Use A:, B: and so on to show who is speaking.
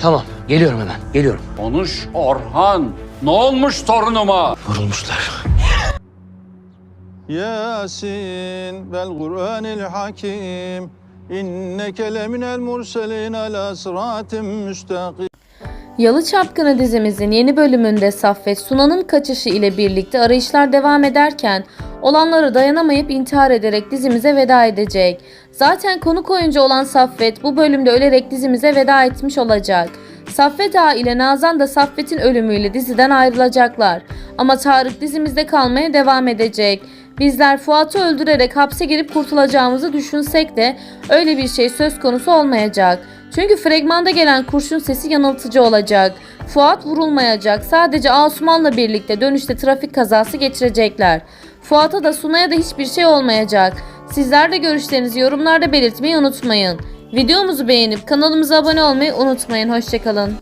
A: Tamam geliyorum hemen geliyorum.
B: Konuş Orhan. Ne olmuş torunuma?
A: Vurulmuşlar.
C: Yasin vel Kur'anil Hakim inneke leminel murselin ala sıratin müstakim
D: Yalı Çapkını dizimizin yeni bölümünde Saffet Sunan'ın kaçışı ile birlikte arayışlar devam ederken olanları dayanamayıp intihar ederek dizimize veda edecek. Zaten konuk oyuncu olan Saffet bu bölümde ölerek dizimize veda etmiş olacak. Saffet Ağa ile Nazan da Saffet'in ölümüyle diziden ayrılacaklar. Ama Tarık dizimizde kalmaya devam edecek. Bizler Fuat'ı öldürerek hapse girip kurtulacağımızı düşünsek de öyle bir şey söz konusu olmayacak. Çünkü fragmanda gelen kurşun sesi yanıltıcı olacak. Fuat vurulmayacak. Sadece Asuman'la birlikte dönüşte trafik kazası geçirecekler. Fuat'a da Sunay'a da hiçbir şey olmayacak. Sizler de görüşlerinizi yorumlarda belirtmeyi unutmayın. Videomuzu beğenip kanalımıza abone olmayı unutmayın. Hoşçakalın.